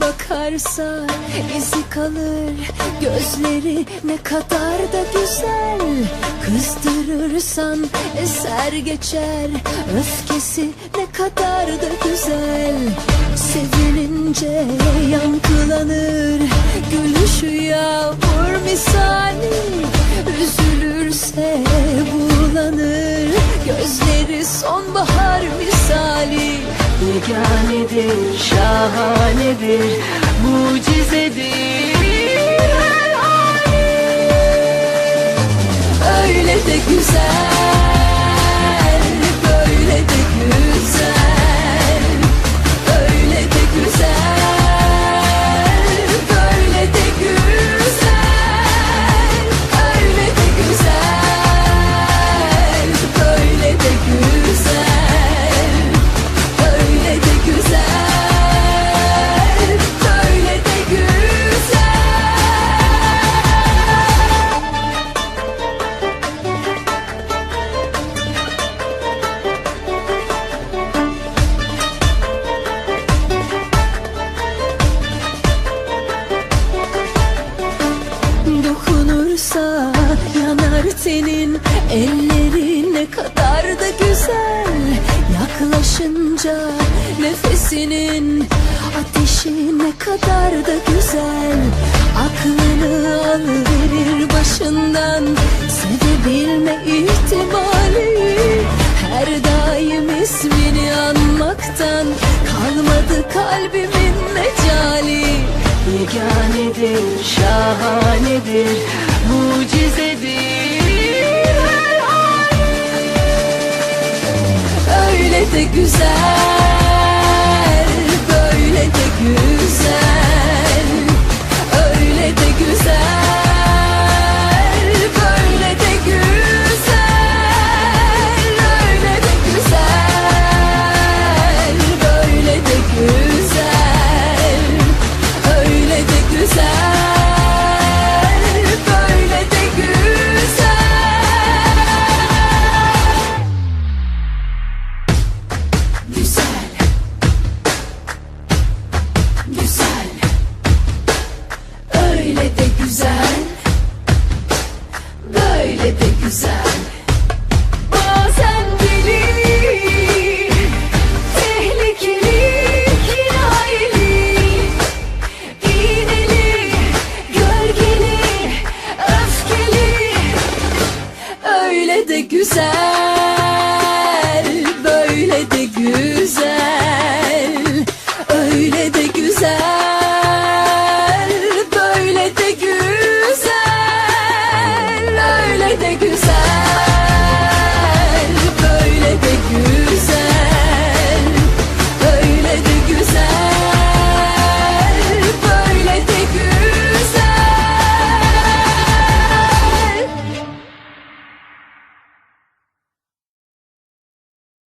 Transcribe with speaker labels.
Speaker 1: bakarsa izi kalır. Gözleri ne kadar da güzel. Kızdırırsan eser geçer. Öfkesi ne kadar da güzel. Sevinince yankılanır. Gülüşü yağmur misali Yeganedir, şahanedir, mucizedir her hali. Öyle de güzel, yanar tenin Elleri ne kadar da güzel. Yaklaşınca nefesinin Ateşi ne kadar da güzel. Aklını alıverir başından Sevebilme ihtimali. Her daim ismini anmaktan Kalmadı kalbimin mecali. Yeganedir, şahanedir, mucizedir de güzel, böyle de güzel Öyle de güzel, böyle de güzel Öyle de güzel, böyle de güzel Öyle de güzel, de güzel, böyle de güzel, öyle de güzel, böyle de güzel, öyle de güzel.